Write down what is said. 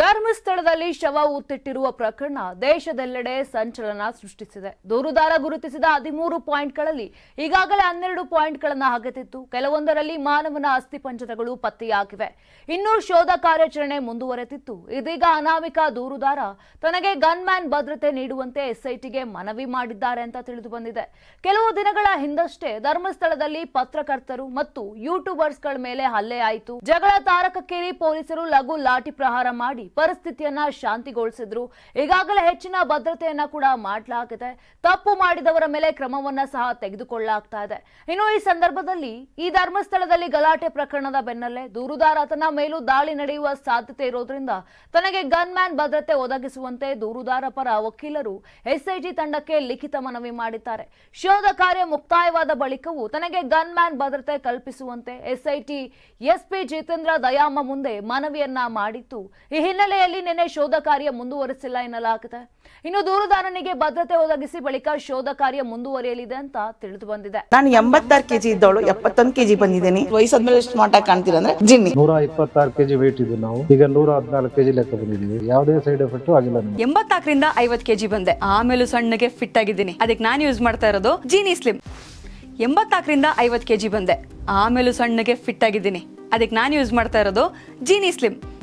ಧರ್ಮಸ್ಥಳದಲ್ಲಿ ಶವ ಉತ್ತಿಟ್ಟಿರುವ ಪ್ರಕರಣ ದೇಶದೆಲ್ಲೆಡೆ ಸಂಚಲನ ಸೃಷ್ಟಿಸಿದೆ. ದೂರುದಾರ ಗುರುತಿಸಿದ ಹದಿಮೂರು ಪಾಯಿಂಟ್ಗಳಲ್ಲಿ ಈಗಾಗಲೇ ಹನ್ನೆರಡು ಪಾಯಿಂಟ್ಗಳನ್ನು ಹಗೆತಿತ್ತು ಕೆಲವೊಂದರಲ್ಲಿ ಮಾನವನ ಅಸ್ಥಿಪಂಜರಗಳು ಪತ್ತೆಯಾಗಿವೆ. ಇನ್ನೂ ಶೋಧ ಕಾರ್ಯಾಚರಣೆ ಮುಂದುವರೆದಿತ್ತು. ಇದೀಗ ಅನಾಮಿಕ ದೂರುದಾರ ತನಗೆ ಗನ್ಮ್ಯಾನ್ ಭದ್ರತೆ ನೀಡುವಂತೆ ಎಸ್ಐಟಿಗೆ ಮನವಿ ಮಾಡಿದ್ದಾರೆ ಅಂತ ತಿಳಿದು ಬಂದಿದೆ ಕೆಲವು ದಿನಗಳ ಹಿಂದಷ್ಟೇ ಧರ್ಮಸ್ಥಳದಲ್ಲಿ ಪತ್ರಕರ್ತರು ಮತ್ತು ಯೂಟ್ಯೂಬರ್ಸ್ಗಳ ಮೇಲೆ ಹಲ್ಲೆ ಆಯಿತು. ಜಗಳ ತಾರಕಕ್ಕೇರಿ ಪೊಲೀಸರು ಲಘು ಲಾಠಿ ಪ್ರಹಾರ ಮಾಡಿ ಪರಿಸ್ಥಿತಿಯನ್ನ ಶಾಂತಿಗೊಳಿಸಿದ್ರು. ಈಗಾಗಲೇ ಹೆಚ್ಚಿನ ಭದ್ರತೆಯನ್ನ ಕೂಡ ಮಾಡಲಾಗಿದೆ. ತಪ್ಪು ಮಾಡಿದವರ ಮೇಲೆ ಕ್ರಮವನ್ನ ಸಹ ತೆಗೆದುಕೊಳ್ಳಲಾಗ್ತಾ ಇದೆ. ಇನ್ನು ಈ ಸಂದರ್ಭದಲ್ಲಿ ಈ ಧರ್ಮಸ್ಥಳದಲ್ಲಿ ಗಲಾಟೆ ಪ್ರಕರಣದ ಬೆನ್ನಲ್ಲೇ ದೂರುದಾರ ತನ್ನ ಮೇಲೂ ದಾಳಿ ನಡೆಯುವ ಸಾಧ್ಯತೆ ಇರೋದ್ರಿಂದ ತನಗೆ ಗನ್ ಮ್ಯಾನ್ ಭದ್ರತೆ ಒದಗಿಸುವಂತೆ ದೂರುದಾರ ಪರ ವಕೀಲರು ಎಸ್ಐಟಿ ತಂಡಕ್ಕೆ ಲಿಖಿತ ಮನವಿ ಮಾಡಿದ್ದಾರೆ. ಶೋಧ ಕಾರ್ಯ ಮುಕ್ತಾಯವಾದ ಬಳಿಕವೂ ತನಗೆ ಗನ್ ಮ್ಯಾನ್ ಭದ್ರತೆ ಕಲ್ಪಿಸುವಂತೆ ಎಸ್ಐಟಿ ಎಸ್ಪಿ ಜಿತೇಂದ್ರ ದಯಾಮ ಮುಂದೆ ಮನವಿಯನ್ನ ಮಾಡಿತ್ತು ಈ ಹಿನ್ನೆಲೆಯಲ್ಲಿ ನಿನ್ನೆ ಶೋಧ ಕಾರ್ಯ ಮುಂದುವರಿಸಿಲ್ಲ ಎನ್ನಲಾಗಿದೆ. ಇನ್ನು ದೂರುದಾರನಿಗೆ ಭದ್ರತೆ ಒದಗಿಸಿ ಬಳಿಕ ಶೋಧ ಕಾರ್ಯ ಮುಂದುವರಿಯಲಿದೆ ಅಂತ ತಿಳಿದು ಬಂದಿದೆ. ನಾನು ಎಂಬತ್ತಾರು ಕೆಜಿ ಇದ್ದವಳು ಎಪ್ಪತ್ತೊಂದು ಕೆಜಿ ಬಂದಿದ್ದೀನಿ. ವಯಸ್ಸಾದ್ಮೇಲೆ ಸ್ಮಾರ್ಟ್ ಆಗಿ ಕಾಣ್ತೀರ ಅಂದ್ರೆ ಜಿನ್ನಿ. ನೂರ ಇಪ್ಪತ್ತಾರು ಕೆಜಿ ವೇಟ್ ಇದ್ದು ನಾವು. ಈಗ ನೂರ ಹದಿನಾಲ್ಕು ಕೆಜಿ ಲೆಕ್ಕ ಬಂದಿದ್ದೀವಿ. ಯಾವುದೇ ಸೈಡ್ ಎಫೆಕ್ಟ್ ಆಗಿಲ್ಲ ಎಂಬತ್ತಾಕರಿಂದ ಎಂಬತ್ನಾಲ್ಕರಿಂದ ಐವತ್ ಕೆಜಿ ಬಂದೆ. ಆಮೇಲೂ ಸಣ್ಣಗೆ ಫಿಟ್ ಆಗಿದ್ದೀನಿ. ಅದಕ್ಕೆ ನಾನು ಯೂಸ್ ಮಾಡ್ತಾ ಇರೋದು ಜೀನಿ ಸ್ಲಿಮ್ ಎಂಬತ್ನಾಲ್ಕರಿಂದ ಐವತ್ತು ಕೆಜಿ ಬಂದೆ. ಆಮೇಲೂ ಸಣ್ಣಗೆ ಫಿಟ್ ಆಗಿದ್ದೀನಿ. ಅದಕ್ಕೆ ನಾನು ಯೂಸ್ ಮಾಡ್ತಾ ಇರೋದು ಜೀನಿ ಸ್ಲಿಮ್